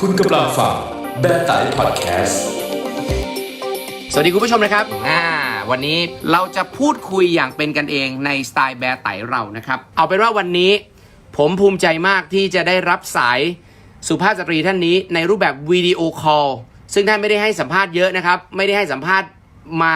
คุณกำลังฟังแบทไตพอดแคสต์ สวัสดีคุณผู้ชมนะครับอ่าวันนี้เราจะพูดคุยอย่างเป็นกันเองในสไตล์แบร์ไตเรานะครับ เอาเป็นว่าวันนี้ผมภูมิใจมากที่จะได้รับสายสุภาพสตรีท่านนี้ในรูปแบบวิดีโอคอลซึ่งท่านไม่ได้ให้สัมภาษณ์เยอะนะครับ ไม่ได้ให้สัมภาษณ์มา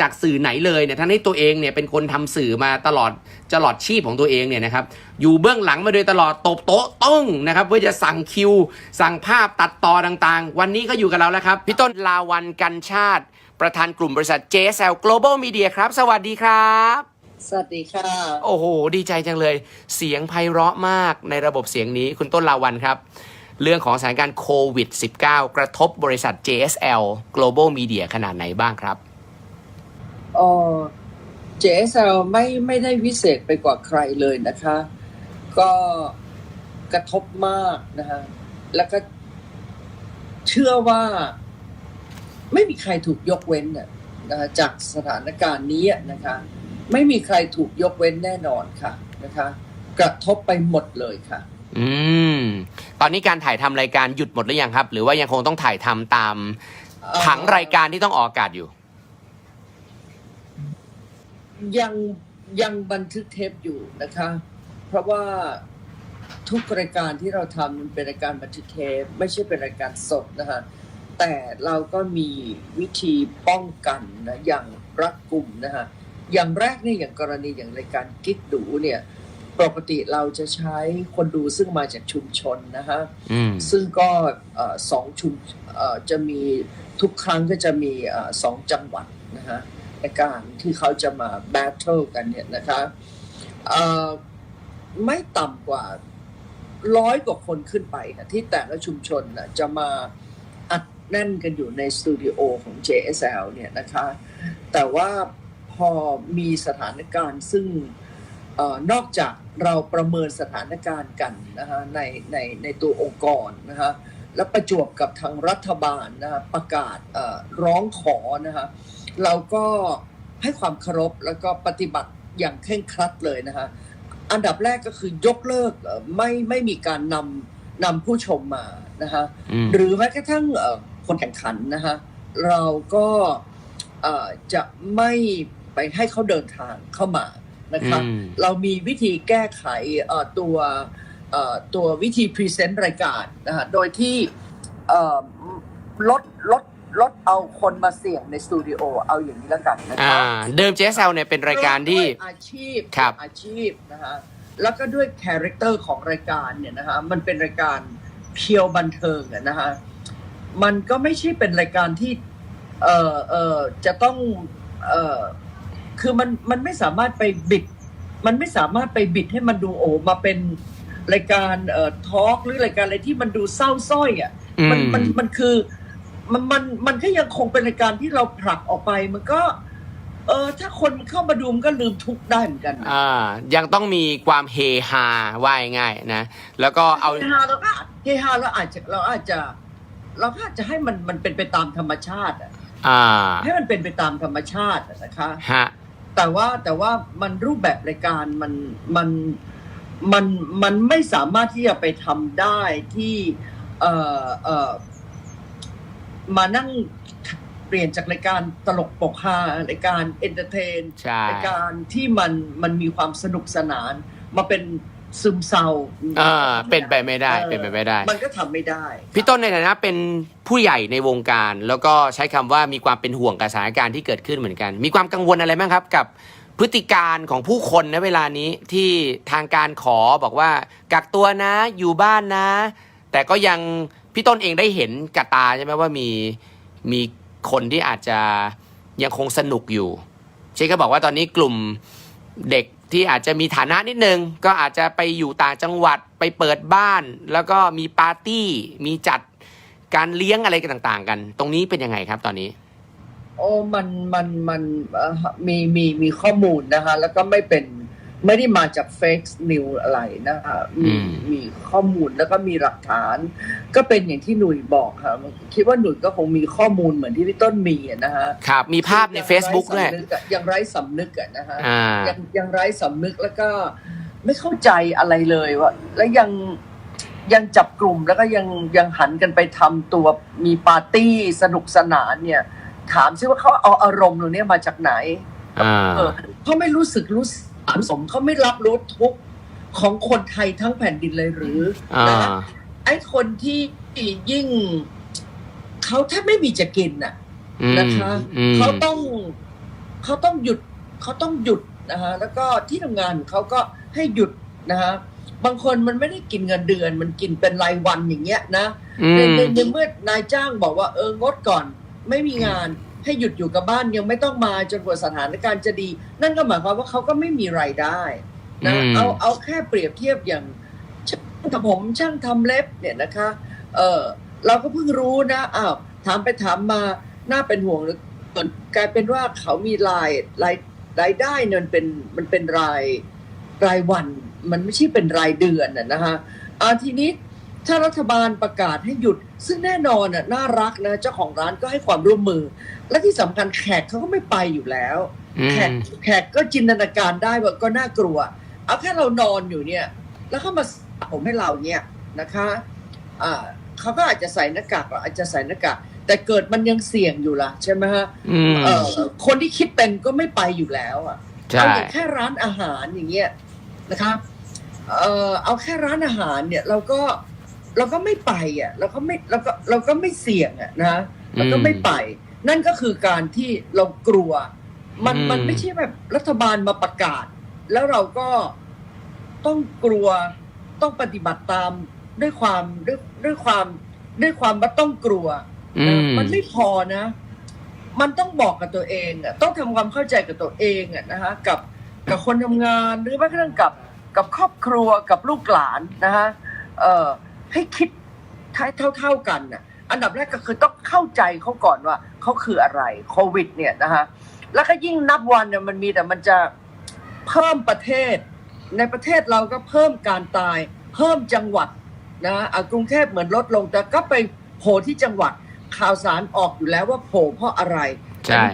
จากสื่อไหนเลยเนี่ยท่านให้ตัวเองเนี่ยเป็นคนทำสื่อมาตลอดตลอดชีพของตัวเองเนี่ยนะครับอยู่เบื้องหลังมาโดยตลอดตบโต๊ะต้องนะครับเพื่อจะสั่งคิว สั่งภาพตัดต่อต่างๆ วันนี้ก็อยู่กับเราแล้วครับพี่ต้นลาวันกันชาติ ประธานกลุ่มบริษัท JSL Global Media ครับ สวัสดีครับสวัสดีค่ะ โอ้โห ดีใจจังเลย เสียงไพเราะมากในระบบเสียงนี้คุณต้นลาวันครับ เรื่องของสถานการณ์โควิด -19 กระทบบริษัท JSL Global Media ขนาดไหนบ้างครับ เออ JSL ไม่ไม่ได้วิเศษไปกว่าใครเลยนะคะ ก็กระทบมากนะคะแล้วก็เชื่อว่าไม่มีใครถูกยกเว้นน่ะนะคะจากสถานการณ์นี้นะคะ ไม่มีใครถูกยกเว้นแน่นอนค่ะนะคะ กระทบไปหมดเลยค่ะ อืม ตอนนี้การถ่ายทำรายการหยุดหมดหรือยังครับ หรือว่ายังคงต้องถ่ายทำตามเอ่อผังรายการที่ต้องออกอากาศอยู่ ยังยังบันทึกเทปอยู่นะคะ เพราะว่าทุกรายการที่เราทำมันเป็นรายการบันทึกเทปไม่ใช่เป็นรายการสดนะคะแต่เราก็มีวิธีป้องกันนะอย่างรัดกุมนะคะอย่างแรกเนี่ยอย่างกรณีอย่างรายการกิ๊กดูเนี่ยปกติเราจะใช้คนดูซึ่งมาจากชุมชนนะคะอืมซึ่งก็เอ่อสองชุมเอ่อจะมีทุกครั้งก็จะมีเอ่อสองจังหวัดนะฮะใน การที่เขาจะมาแบทเทิลกันเนี่ยนะคะไม่ต่ำกว่าร้อยกว่าคนขึ้นไปนะที่แต่ละชุมชนนะจะมาอัดแน่นกันอยู่ในสตูดิโอของ JSL เนี่ยนะคะแต่ว่าพอมีสถานการณ์ซึ่งอนอกจากเราประเมินสถานการณ์กันนะฮะในในในตัวองค์กรนะฮะและประจวบกับทางรัฐบาลนะฮะประกาศร้องขอนะฮะ เราก็ให้ความเคารพแล้วก็ปฏิบัติอย่างเคร่งครัดเลยนะฮะอันดับแรกก็คือยกเลิกเอ่อไม่ไม่มีการนำนำผู้ชมมานะฮะอืมหรือแม้กระทั่งเอ่อคนแข่งขันนะฮะเราก็เอ่อจะไม่ไปให้เขาเดินทางเข้ามานะคะอืมเรามีวิธีแก้ไขเอ่อตัวเอ่อตัววิธีพรีเซนต์รายการนะฮะโดยที่เอ่อลดลด ลดเอาคนมาเสี่ยงในสตูดิโอเอาอย่างนี้แล้วกันนะอ่าคะเดิม JSL เนี่ยเป็นรายการที่ ด้วยอาชีพครับ อาชีพนะฮะแล้วก็ด้วยคาแรคเตอร์ของรายการเนี่ยนะฮะมันเป็นรายการเพียวบันเทิงอะนะฮะมันก็ไม่ใช่เป็นรายการที่เอ่อเอ่อจะต้องเอ่อคือมันมันไม่สามารถไปบิด มันไม่สามารถไปบิดให้มันดูโอมาเป็นรายการเอ่อทอล์กหรือรายการอะไรที่มันดูเศร้าส้อยอะ มันอืม มันมันคือ มันมันมันก็ยังคงเป็นรายการที่เราผลักออกไปมันก็ เออ ถ้าคนเข้ามาดูมันก็ลืมทุกข์ได้เหมือนกันนะอ่ายังต้องมีความเฮฮาว่าง่ายๆนะ แล้วก็เอา เฮฮาเราก็เฮฮาเราอาจจะเราอาจจะ เราก็อาจจะให้มันมันเป็นไปตามธรรมชาติอะอ่าให้มันเป็นไปตามธรรมชาติอะนะคะ ฮะ แต่ว่าแต่ว่ามันรูปแบบรายการมันมันมันมันไม่สามารถที่จะไปทำได้ที่เอ่อเอ่อ มานั่งเปลี่ยนจากรายการตลกปกฮารายการเอนเตอร์เทนใช่ รายการที่มันมันมีความสนุกสนาน มาเป็นซึมเศร้าอ่าเป็นไปไม่ได้ออเป็นไปไม่ได้ มันก็ทำไม่ได้พี่ต้นในฐานะเป็นผู้ใหญ่ในวงการ แล้วก็ใช้คำว่ามีความเป็นห่วงกับสถานการณ์ที่เกิดขึ้นเหมือนกัน มีความกังวลอะไรบ้างครับ กับพฤติการของผู้คนในเวลานี้ที่ทางการขอบอกว่ากักตัวนะอยู่บ้านนะ แต่ก็ยัง พี่ต้นเองได้เห็นกับตาใช่ไหมว่ามีมีคนที่อาจจะยังคงสนุกอยู่เช่ก็บอกว่าตอนนี้กลุ่มเด็กที่อาจจะมีฐานะนิดนึง ก็อาจจะไปอยู่ต่างจังหวัดไปเปิดบ้าน แล้วก็มีปาร์ตี้มีจัดการเลี้ยงอะไรกันต่าง ๆ กัน ตรงนี้เป็นยังไงครับตอนนี้ โอ้มันมันมันมีมีมีข้อมูลนะคะ แล้วก็ไม่เป็น ไม่ได้มาจากเฟกซ์นิวอะไรนะคะมีอืมมีข้อมูลแล้วก็มีหลักฐาน ก็เป็นอย่างที่หนุ่ยบอกค่ะคิดว่าหนุ่ยก็คงมีข้อมูลเหมือนที่พี่ต้นมีอะนะฮะครับ มีภาพใน Facebook ด้วยยังไร้สำนึกอะนะฮะอ่ายังยังไร้สำนึกแล้วก็ไม่เข้าใจอะไรเลยว่าแล้วยังยังจับกลุ่มแล้วก็ยังยังหันกันไปทำตัวมีปาร์ตี้สนุกสนานเนี่ย ถามซิว่าเขาเอาอารมณ์ตรงเนี้ยมาจากไหนอ่าเออเขาไม่รู้สึกรู้สารสมเขาไม่รับรู้ทุกข์ของคนไทยทั้งแผ่นดินเลยหรืออ่านะไอ้คนที่ยิ่งเขาแทบไม่มีจะกินน่ะอืมนะคะอืมเขาต้องเขาต้องหยุดเขาต้องหยุดนะฮะแล้วก็ที่ทำงานเขาก็ให้หยุดนะฮะบางคนมันไม่ได้กินเงินเดือน มันกินเป็นรายวันอย่างเงี้ยนะอืในมในในเมื่อนายจ้างบอกว่าเอองดก่อน ไม่มีงาน ให้หยุดอยู่กับบ้านยังไม่ต้องมาจนกว่าสถานการณ์จะดี นั่นก็หมายความว่าเขาก็ไม่มีรายได้นะอืมเอาเอาแค่เปรียบเทียบอย่างช่างทำผมช่างทำเล็บเนี่ยนะคะเออเราก็เพิ่งรู้นะอ้าวถามไปถามมาน่าเป็นห่วงเหลือเกินกลายเป็นว่าเขามีรายรายรายได้เนี่ยมันเป็นมันเป็นรายรายวัน มันไม่ใช่เป็นรายเดือนน่ะนะฮะอ่าทีนี้ ถ้ารัฐบาลประกาศให้หยุด ซึ่งแน่นอนน่ะน่ารักนะเจ้าของร้านก็ให้ความร่วมมือ และที่สำคัญแขกเขาก็ไม่ไปอยู่แล้วอืแขกมแขกก็จินตนาการได้ว่าก็น่ากลัว เอาแค่เรานอนอยู่เนี่ย แล้วเขามาสระผมให้เราเนี่ยนะคะอ่าเขาก็อาจจะใส่หน้ากากเราอาจจะใส่หน้ากากแต่เกิดมันยังเสี่ยงอยู่ล่ะใช่ไหมฮะอืมเอ่อคนที่คิดเป็นก็ไม่ไปอยู่แล้วอะใช่เอาอย่างแค่ร้านอาหารอย่างเงี้ยนะคะเอ่อเอาแค่ร้านอาหารเนี่ยเราก็ เราก็ไม่ไปอะเราก็ไม่เราก็เราก็ไม่เสี่ยงอะนะเราก็ไม่ไป นั่นก็คือการที่เรากลัว มันอืมมันไม่ใช่แบบรัฐบาลมาประกาศ แล้วเราก็ต้องกลัวต้องปฏิบัติตามด้วยความด้วยด้วยความด้วยความว่าต้องกลัวอืนะมมันไม่พอนะ มันต้องบอกกับตัวเองอะต้องทำความเข้าใจกับตัวเองอะนะฮะกับกับคนทำงานหรือแม้กระทั่งกับกับครอบครัวกับลูกหลานนะฮะเอ่อ ให้คิดเท่าเท่า ๆกันน่ะอันดับแรกก็คือต้องเข้าใจเขาก่อนว่าเขาคืออะไรโควิด เนี่ยนะฮะแล้วก็ยิ่งนับวันเนี่ยมันมีแต่มันจะเพิ่มประเทศ ในประเทศเราก็เพิ่มการตาย เพิ่มจังหวัดนะฮะอะกรุงเทพเหมือนลดลง แต่ก็ไปโผล่ที่จังหวัดข่าวสารออกอยู่แล้วว่าโผล่เพราะอะไรใช่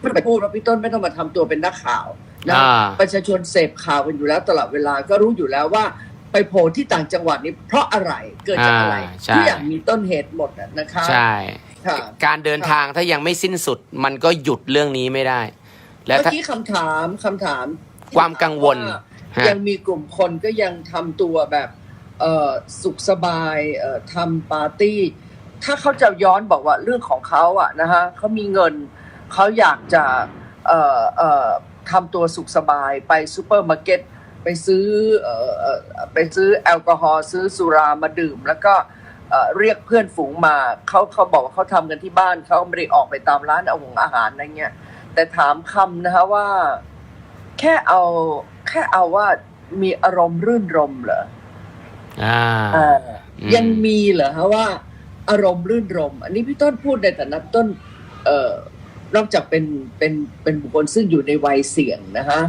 ไม่ต้องไปพูดว่าพี่ต้นไม่ต้องมาทำตัวเป็นนักข่าวนะอ่าประชาชนเสพข่าวกันอยู่แล้วตลอดเวลาก็รู้อยู่แล้วว่า ไปโผล่ที่ต่างจังหวัดนี้เพราะอะไรเกิดจากอะไรอ่าใช่ ทุกอย่างมีต้นเหตุหมดอะนะคะ ใช่ ค่ะ การเดินทางถ้ายังไม่สิ้นสุด มันก็หยุดเรื่องนี้ไม่ได้ และเมื่อถ้า กี้คำถามคำถามที่ความกังวลถามฮะยังมีกลุ่มคนก็ยังทำตัวแบบเอ่อสุขสบายเอ่อทำปาร์ตี้ ถ้าเขาจะย้อนบอกว่าเรื่องของเขาอะนะฮะเขามีเงินเขาอยากจะเอ่อเอ่อทำตัวสุขสบายไปซูเปอร์มาร์เก็ต ไปซื้อเอ่อเอ่อไปซื้อแอลกอฮอล์ซื้อสุรามาดื่ม แล้วก็เอ่อเรียกเพื่อนฝูงมาเขาเขาบอกว่าเขาทำกันที่บ้านเขาไม่ได้ออกไปตามร้านอาหงอาหารอะไรเงี้ยแต่ถามคำนะคะว่า แค่เอาแค่เอาว่ามีอารมณ์รื่นรมเหรออ่าอ่าอืมยังมีเหรอฮะว่า อารมณ์รื่นรม อันนี้พี่ต้นพูดในฐานะต้น เอ่อนอกจากเป็นเป็นเป็นบุคคลซึ่งอยู่ในวัยเสี่ยงนะฮะม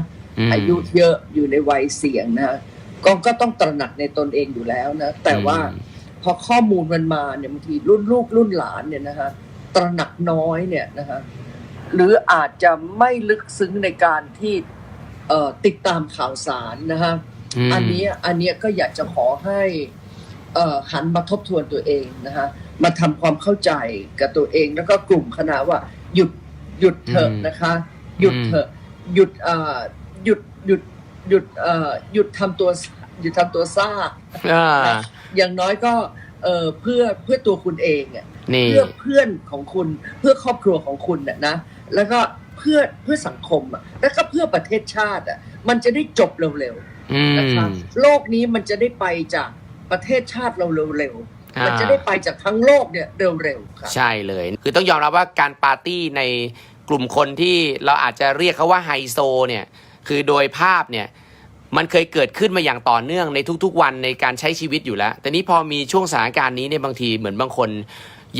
อายุเยอะอยู่ในวัยเสี่ยงนะฮะก็ก็ต้องตระหนักในตนเองอยู่แล้วนะ แต่ว่าอืมพอข้อมูลมันมาเนี่ยบางทีรุ่นลูกรุ่นหลานเนี่ยนะฮะตระหนักน้อยเนี่ยนะฮะหรืออาจจะไม่ลึกซึ้งในการที่เอ่อติดตามข่าวสารนะฮะมอันเนี้ยอันเนี้ยก็อยากจะขอให้เอ่อหันมาทบทวนตัวเองนะฮะมาทำความเข้าใจกับตัวเองแล้วก็กลุ่มคณะว่าหยุดหยุดเถอะนะคะ หยุดเถอะหยุดเอ่อ หยุดหยุดหยุดเอ่อหยุดทำตัวหยุดทำตัวซ่าอ่าอย่างน้อยก็เอ่อเพื่อเพื่อตัวคุณเองอะนี่เพื่อเพื่อนของคุณเพื่อครอบครัวของคุณน่ะนะ แล้วก็เพื่อเพื่อสังคมอะแล้วก็เพื่อประเทศชาติอะมันจะได้จบเร็วๆอืมนะคะโลกนี้มันจะได้ไปจากประเทศชาติเราเร็วอ่าๆมันจะได้ไปจากทั้งโลกเนี่ยเร็วๆค่ะใช่เลย คือต้องยอมรับว่าการปาร์ตี้ในกลุ่มคนที่เราอาจจะเรียกเขาว่าไฮโซเนี่ย คือโดยภาพเนี่ยมันเคยเกิดขึ้นมาอย่างต่อเนื่องในทุกๆ วันในการใช้ชีวิตอยู่แล้ว แต่นี้พอมีช่วงสถานการณ์นี้เนี่ยบางทีเหมือนบางคน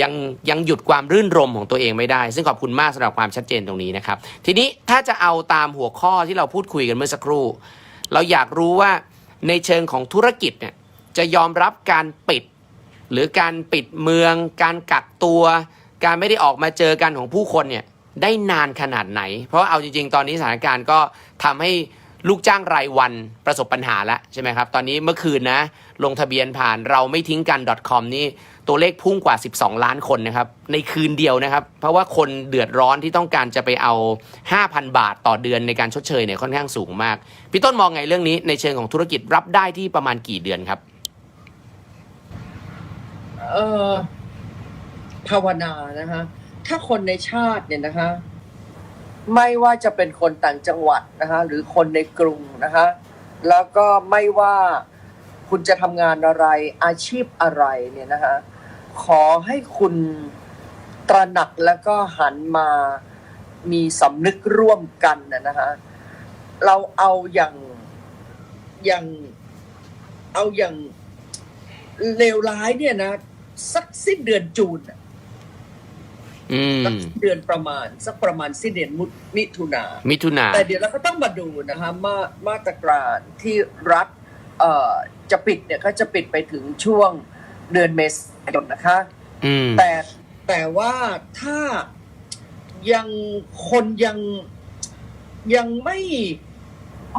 ยังยังหยุดความรื่นรมของตัวเองไม่ได้ ซึ่งขอบคุณมากสำหรับความชัดเจนตรงนี้นะครับ ทีนี้ถ้าจะเอาตามหัวข้อที่เราพูดคุยกันเมื่อสักครู่ เราอยากรู้ว่าในเชิงของธุรกิจเนี่ยจะยอมรับการปิด หรือการปิดเมือง การกักตัว การไม่ได้ออกมาเจอกันของผู้คนเนี่ย ได้นานขนาดไหน เพราะเอาจริง ๆ ตอนนี้สถานการณ์ก็ทำให้ลูกจ้างรายวันประสบปัญหาแล้วใช่ไหมครับ ตอนนี้เมื่อคืนนะ ลงทะเบียนผ่านเราไม่ทิ้งกัน .com นี่ตัวเลขพุ่งกว่า 12 ล้านคนนะครับ ในคืนเดียวนะครับ เพราะว่าคนเดือดร้อนที่ต้องการจะไปเอา 5,000 บาทต่อเดือนในการชดเชยเนี่ยค่อนข้างสูงมาก พี่ต้นมองไงเรื่องนี้ในเชิงของธุรกิจรับได้ที่ประมาณกี่เดือนครับ เออภาวนานะคะ ถ้าคนในชาติเนี่ยนะคะไม่ว่าจะเป็นคนต่างจังหวัดนะคะหรือคนในกรุงนะคะแล้วก็ไม่ว่าคุณจะทำงานอะไรอาชีพอะไรเนี่ยนะคะขอให้คุณตระหนักแล้วก็หันมามีสำนึกร่วมกันนะนะคะเราเอาอย่างอย่างเอาอย่างเลวร้ายเนี่ยนะสักสิ้นเดือนจูนน่ะ เดือนประมาณ สักประมาณสิ้นเดือนมุมิถุนา มิถุนาแต่เดี๋ยวเราก็ต้องมาดูนะคะมามาตรการที่รัฐเอ่อจะปิดเนี่ยก็จะปิดไปถึงช่วงเดือนเมษายนนะคะอืมแต่แต่ว่าถ้ายังคนยังยังไม่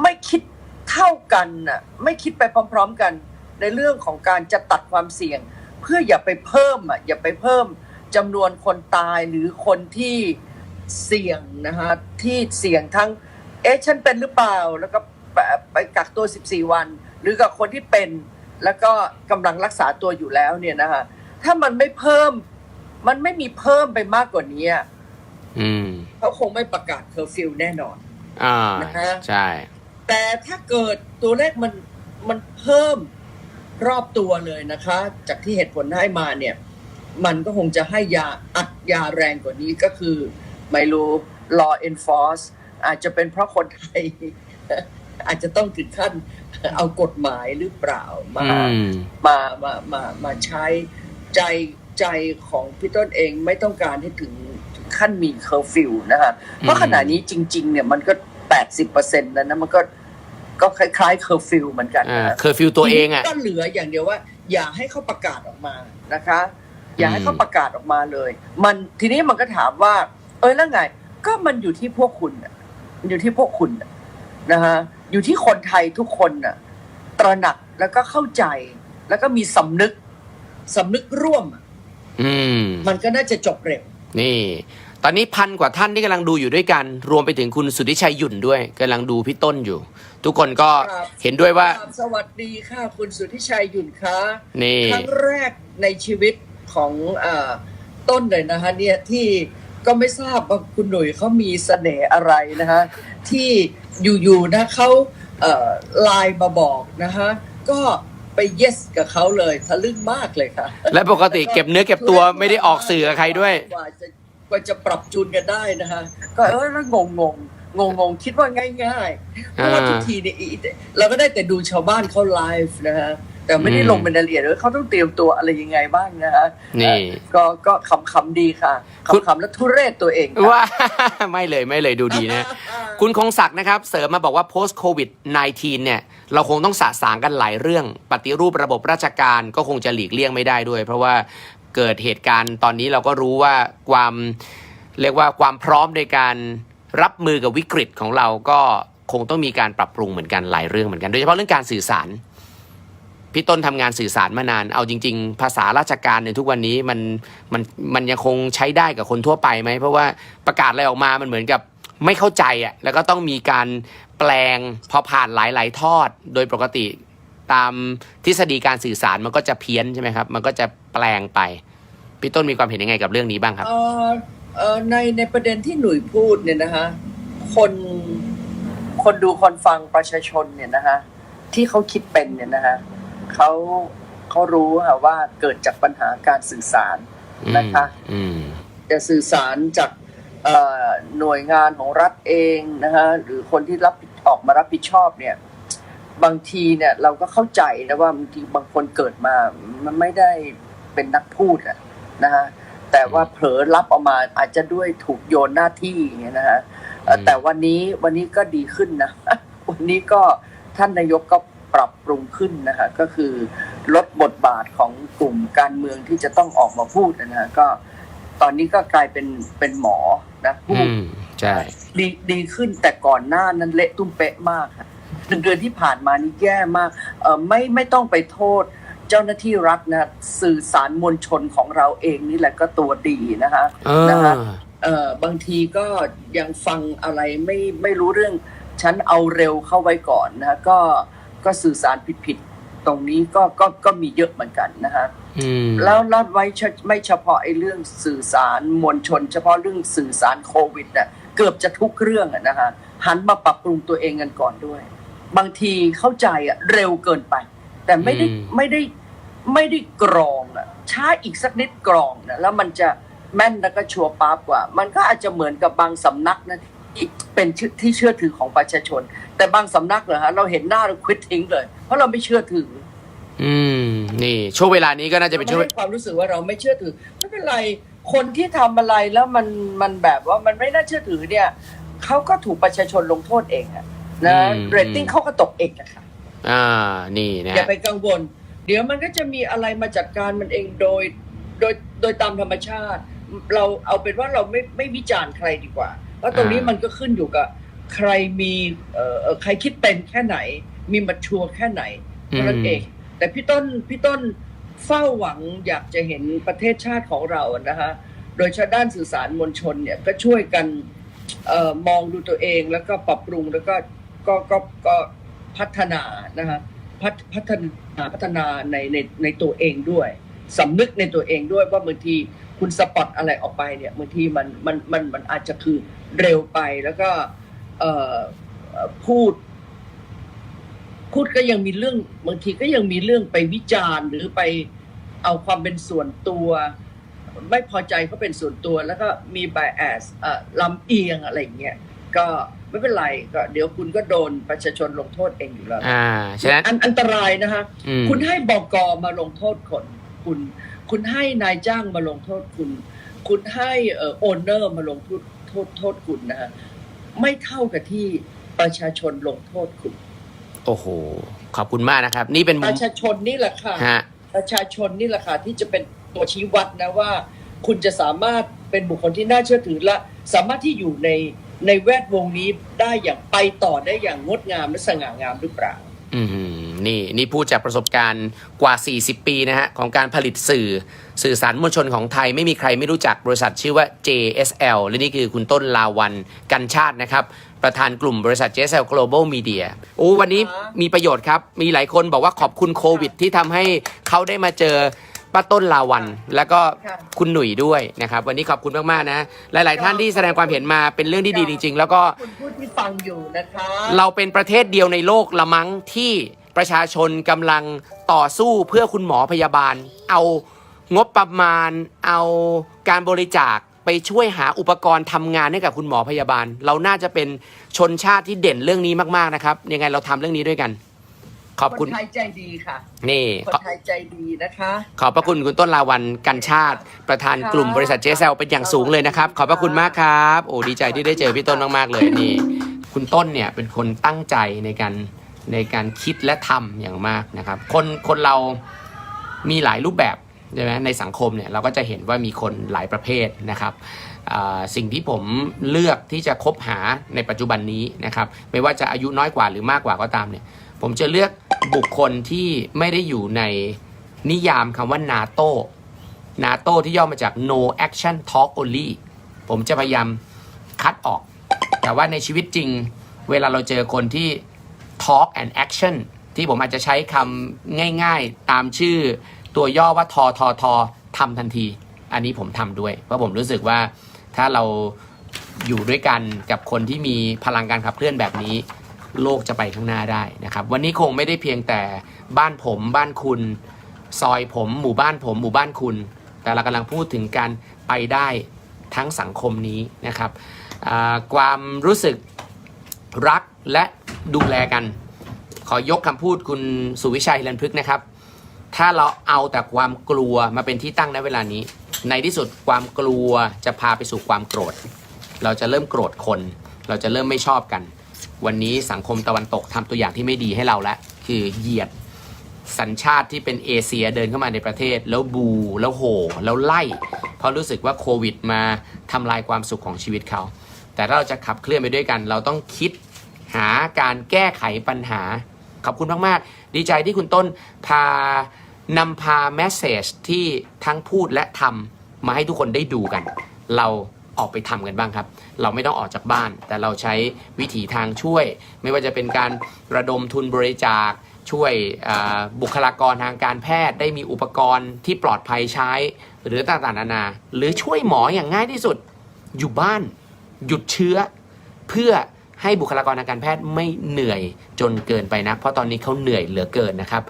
ไม่คิดเท่ากันน่ะไม่คิดไปพร้อม ๆ กัน ในเรื่องของการจะตัดความเสี่ยง เพื่ออย่าไปเพิ่มอะอย่าไปเพิ่ม จำนวนคนตายหรือคนที่เสี่ยงนะฮะที่เสี่ยงทั้ง เอ๊ะฉันเป็นหรือเปล่า แล้วก็ไปไปกักตัว 14 วัน หรือกับคนที่เป็น แล้วก็กำลังรักษาตัวอยู่แล้วเนี่ยนะฮะถ้ามันไม่เพิ่ม มันไม่มีเพิ่มไปมากกว่านี้อะอืมเขาคงไม่ประกาศเคอร์ฟิวแน่นอนอ่านะฮะใช่ แต่ถ้าเกิดตัวเลขมันมันเพิ่มรอบตัวเลยนะคะ จากที่เหตุผลให้มาเนี่ย มันก็คงจะให้ยาอัดยาแรงกว่านี้ก็คือ ไม่รู้ law enforce อาจจะเป็นเพราะคนไทย อาจจะต้องถึงขั้นเอากฎหมายหรือเปล่ามาอืมมามามามาใช้ใจใจของพี่ต้นเองไม่ต้องการให้ถึงถึงขั้นมีเคอร์ฟิวนะฮะเพราะขณะนี้จริง ๆ เนี่ยมันก็แปดสิบเปอร์เซ็นต์แล้วนะมันก็ก็คล้ายๆเคอร์ฟิวเหมือนกันอ่านะเคอร์ฟิวตัวเองอะก็เหลืออย่างเดียวว่า อย่าให้เขาประกาศออกมานะคะ อย่าให้เขาประกาศออกมาเลย มันทีนี้มันก็ถามว่า เออแล้วไง ก็มันอยู่ที่พวกคุณน่ะมันอยู่ที่พวกคุณน่ะนะฮะอยู่ที่คนไทยทุกคนน่ะ ตระหนักแล้วก็เข้าใจ แล้วก็มีสำนึกสำนึกร่วมอะอืมมันก็น่าจะจบเร็ว นี่ ตอนนี้พันกว่าท่านที่กำลังดูอยู่ด้วยกัน รวมไปถึงคุณสุทธิชัยหยุ่นด้วยกำลังดูพี่ต้นอยู่ ทุกคนก็ครับเห็นด้วยว่าครับสวัสดีค่ะ คุณสุทธิชัยหยุ่นคะนี่ครั้งแรกในชีวิต ของอต้นเลยนะคะเนี่ยที่ก็ไม่ทราบว่าคุณหนุ่ยเขามีเสน่ห์อะไรนะคะที่อยู่ๆนะเขาไลน์มาบอกนะคะก็ไปเยสกับเขาเลยทะลึ่งมากเลยค่ะ และปกติเก็บเนื้อเก็บตัวไม่ได้ออกสื่อกับใครด้วยกว่าจะกว่าจะปรับจูนกันได้นะคะ ก็เออแล้งงงงงงงคิดว่าง่ายๆเพราะว่าทุกทีเนี่ยเราก็ได้แต่ดูชาวบ้านเขาไลฟ์นะฮะ แต่ไม่ได้อืมลงเป็นรายละเอียดว่าเขาต้องเตรียมตัวอะไรยังไงบ้างนะฮะนี่ก็ก็ขำๆดีค่ะคุณขำๆและทุเรศตัวเองค่ะว่าไม่เลยไม่เลยดูดีนะ คุณคงศักดิ์นะครับ เสริมมาบอกว่า post covid 19 เนี่ย เราคงต้องสะสางกันหลายเรื่อง ปฏิรูประบบราชการก็คงจะหลีกเลี่ยงไม่ได้ด้วย เพราะว่าเกิดเหตุการณ์ตอนนี้เราก็รู้ว่าความเรียกว่าความพร้อมในการรับมือกับวิกฤตของเราก็คงต้องมีการปรับปรุงเหมือนกันหลายเรื่องเหมือนกัน โดยเฉพาะเรื่องการสื่อสาร พี่ต้นทำงานสื่อสารมานาน เอาจริง ๆ ภาษาราชการในทุกวันนี้มันมันมันยังคงใช้ได้กับคนทั่วไปไหม เพราะว่าประกาศอะไรออกมา มันเหมือนกับไม่เข้าใจอะ แล้วก็ต้องมีการแปลงพอผ่านหลาย ๆ ทอด โดยปกติตามทฤษฎีการสื่อสารมันก็จะเพี้ยนใช่ไหมครับ มันก็จะแปลงไป พี่ต้นมีความเห็นยังไงกับเรื่องนี้บ้างครับ เออเออในในประเด็นที่หนุ่ยพูดเนี่ยนะคะ คนคนดูคนฟังประชาชนเนี่ยนะคะที่เขาคิดเป็นเนี่ยนะคะ เขาเขารู้ค่ะว่าเกิดจากปัญหาการสื่อสารนะคะอืมจะสื่อสารจากเอ่อหน่วยงานของรัฐเองนะฮะหรือคนที่รับผิดออกมารับผิดชอบเนี่ยบางทีเนี่ยเราก็เข้าใจนะว่าบางทีบางคนเกิดมามันไม่ได้เป็นนักพูดอะนะฮะแต่ว่าเผลอรับออกมาอาจจะด้วยถูกโยนหน้าที่อย่างเงี้ยนะฮะเอ่ออืมแต่วันนี้วันนี้ก็ดีขึ้นนะ วันนี้ก็ท่านนายกก็ ปรับปรุงขึ้นนะฮะก็คือลดบทบาทของกลุ่มการเมืองที่จะต้องออกมาพูดนะฮะก็ตอนนี้ก็กลายเป็นเป็นหมอนะพูอืดมใช่ดีดีขึ้นแต่ก่อนหน้านั้นเละตุ้มเป๊ะมากค่ะหนึ่งเดือนที่ผ่านมานี่แย่มากเออไม่ไม่ต้องไปโทษเจ้าหน้าที่รัฐนะสื่อสารมวลชนของเราเองนี่แหละก็ตัวดีนะคะเอนะคะอเอ่อบางทีก็ยังฟังอะไรไม่ไม่รู้เรื่องฉันเอาเร็วเข้าไว้ก่อนนะก็ ก็สื่อสารผิดๆตรงนี้ก็ก็ก็มีเยอะเหมือนกันนะฮะอืมแล้วแล้วไว้เฉไม่เฉพาะไอ้เรื่องสื่อสารมวลชน เฉพาะเรื่องสื่อสารโควิดน่ะเกือบจะทุกเรื่องอะนะฮะหันมาปรับปรุงตัวเองกันก่อนด้วย บางทีเข้าใจอะเร็วเกินไป แต่ไม่ได้อืมไม่ได้ไม่ได้กรองอะช้าอีกสักนิดกรองนะแล้วมันจะแม่นแล้วก็ชัวร์ปั๊บกว่า มันก็อาจจะเหมือนกับบางสำนักนะที่ เป็นชื่อที่เชื่อถือของประชาชน แต่บางสำนักเหรอฮะเราเห็นหน้าเราควิดทิ้งเลย เพราะเราไม่เชื่อถือ อืม นี่ ช่วงเวลานี้ก็น่าจะเป็นช่วงไม่ให้ความรู้สึกว่าเราไม่เชื่อถือไม่เป็นไรคนที่ทำอะไรแล้วมันมันแบบว่ามันไม่น่าเชื่อถือเนี่ยเขาก็ถูกประชาชนลงโทษเองอะนะอืมเรตติ้งเขาก็ตกเองนะคะอ่านี่นะอย่าไปกังวล เดี๋ยวมันก็จะมีอะไรมาจัดการมันเองโดย โดยโดยตามธรรมชาติ เราเอาเป็นว่าเราไม่ไม่วิจารณ์ใครดีกว่า เพราะตรงนี้อ่ามัมันก็ขึ้นอยู่กับ ใครมีเอ่อเอ่อใครคิดเป็นแค่ไหน มีมัชัวร์แค่ไหนเท่านั้นเอง แต่พี่ต้นพี่ต้นเฝ้าหวังอยากจะเห็นประเทศชาติของเรานะฮะโดยเฉพาะด้านสื่อสารมวลชนเนี่ยก็ช่วยกันเออมองดูตัวเองแล้วก็ปรับปรุงแล้วก็ก็ก็ก็พัฒนานะฮะพัฒพัฒนาพัฒนาในในในตัวเองด้วยสำนึกในตัวเองด้วยว่าบางที คุณสปอตอะไรออกไปเนี่ยบางทีมันมันมันมันอาจจะคือเร็วไปแล้วก็เอ่อเอ่อพูด พูดก็ยังมีเรื่องบางทีก็ยังมีเรื่องไปวิจารณ์ หรือไปเอาความเป็นส่วนตัว ไม่พอใจเขาเป็นส่วนตัว แล้วก็มี bias เอ่อลำเอียงอะไรอย่างเงี้ยก็ไม่เป็นไรก็เดี๋ยวคุณก็โดนประชาชนลงโทษเองอยู่แล้วอ่าฉะนั้นอันอันตรายนะคะอืมคุณให้บกมาลงโทษคน คุณ คุณให้นายจ้างมาลงโทษคุณ คุณให้เอ่อโอนเนอร์มาลงโทษโทษโทษคุณนะฮะไม่เท่ากับที่ประชาชนลงโทษคุณ โอ้โห ขอบคุณมากนะครับ นี่เป็นปมุมระชาชนนี่แหละค่ะฮะประชาชนนี่แหละค่ะที่จะเป็นตัวชี้วัดนะว่า คุณจะสามารถเป็นบุคคลที่น่าเชื่อถือและสามารถที่อยู่ในในแวดวงนี้ได้อย่างไปต่อได้อย่างงดงามและสง่างามหรือเปล่า อืม นี่นี่พูดจากประสบการณ์กว่า 40 ปีนะฮะของการผลิตสื่อสื่อสารมวลชนของไทยไม่มีใครไม่รู้จักบริษัทชื่อว่า JSL และนี่คือคุณต้นลาวันกันชาตินะครับ ประธานกลุ่มบริษัท JSL Global Media โอ้วันนี้ครับมีประโยชน์ครับ มีหลายคนบอกว่าขอบคุณโควิด ที่ทำให้เขาได้มาเจอป้าต้นลาวัน แล้วก็ค่ะคุณหนุ่ยด้วยนะครับ วันนี้ขอบคุณมากๆนะ หลาย ๆ ท่านที่แสดงความเห็นมาเป็นเรื่องที่ดีจริง ๆ แล้วก็คุณผู้ที่ฟังอยู่นะคะ เราเป็นประเทศเดียวในโลกละมั้งที่ ประชาชนกำลังต่อสู้เพื่อคุณหมอพยาบาล เอางบประมาณ เอาการบริจาคไปช่วยหาอุปกรณ์ทำงานให้กับคุณหมอพยาบาล เราน่าจะเป็นชนชาติที่เด่นเรื่องนี้มากๆนะครับ ยังไงเราทำเรื่องนี้ด้วยกัน ขอบคคุณนไทยใจดีค่ะ นี่คนขอไทยใจดีนะคะ ขอบพระคุณคุณต้นลาวันกันชาติ ประธานกลุ่มบริษัทเจสเซลเป็นอย่างสูงเลยนะครับ ขอบพระคุณมากครับ โอ้ดีใจที่ได้เจอพี่ต้นมากๆเลยนี่ คุณต้นเนี่ยเป็นคนตั้งใจในการ ในการคิดและทำอย่างมากนะครับ คนคนเรามีหลายรูปแบบใช่ไหมในสังคมเนี่ยเราก็จะเห็นว่ามีคนหลายประเภทนะครับสิ่งที่ผมเลือกที่จะคบหาในปัจจุบันนี้นะครับ ไม่ว่าจะอายุน้อยกว่าหรือมากกว่าก็ตามเนี่ยผมจะเลือกบุคคลที่ไม่ได้อยู่ในนิยามคำว่านาโต้นาโต้ที่ย่อมาจาก no action talk only ผมจะพยายามคัดออก แต่ว่าในชีวิตจริง เวลาเราเจอคนที่ talk and action ที่ผมอาจจะใช้คำง่ายๆ ตามชื่อตัวย่อว่าทอทอทอทำทันที อันนี้ผมทำด้วย เพราะผมรู้สึกว่าถ้าเราอยู่ด้วยกันกับคนที่มีพลังการขับเคลื่อนแบบนี้ โลกจะไปข้างหน้าได้นะครับ วันนี้คงไม่ได้เพียงแต่บ้านผมบ้านคุณ ซอยผม หมู่บ้านผม หมู่บ้านคุณ แต่เรากำลังพูดถึงการไปได้ทั้งสังคมนี้นะครับความรู้สึกรักและ ดูแลกัน ขอยกคำพูดคุณสุวิชัยลันพฤกษ์นะครับ ถ้าเราเอาแต่ความกลัวมาเป็นที่ตั้งในเวลานี้ ในที่สุดความกลัวจะพาไปสู่ความโกรธ เราจะเริ่มโกรธคน เราจะเริ่มไม่ชอบกัน วันนี้สังคมตะวันตกทำตัวอย่างที่ไม่ดีให้เราแล้วคือเหยียดสัญชาติที่เป็นเอเชียเดินเข้ามาในประเทศ แล้วบู แล้วโห แล้วไล่ เพราะรู้สึกว่าโควิดมาทำลายความสุขของชีวิตเขา แต่ถ้าเราจะขับเคลื่อนไปด้วยกัน เราต้องคิด หาการแก้ไขปัญหา ขอบคุณมาก ๆ ดีใจที่คุณต้นพานำพาแมสเซจที่ทั้งพูดและทำมาให้ทุกคนได้ดูกัน เราออกไปทำกันบ้างครับ เราไม่ต้องออกจากบ้าน แต่เราใช้วิถีทางช่วย ไม่ว่าจะเป็นการระดมทุนบริจาค ช่วยบุคลากรทางการแพทย์ ได้มีอุปกรณ์ที่ปลอดภัยใช้ หรือต่างๆนานา หรือช่วยหมออย่างง่ายที่สุด อยู่บ้าน หยุดเชื้อ เพื่อ ให้บุคลากรทางการแพทย์ไม่เหนื่อยจนเกินไปนะ เพราะตอนนี้เขาเหนื่อยเหลือเกินนะครับ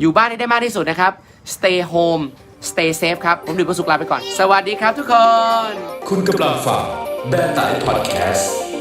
อยู่บ้านให้ได้มากที่สุดนะครับ stay home stay safe ครับ ผมดื่มประสุกลาไปก่อน สวัสดีครับทุกคน คุณกำลังฟังแบร์ไตพอดแคสต์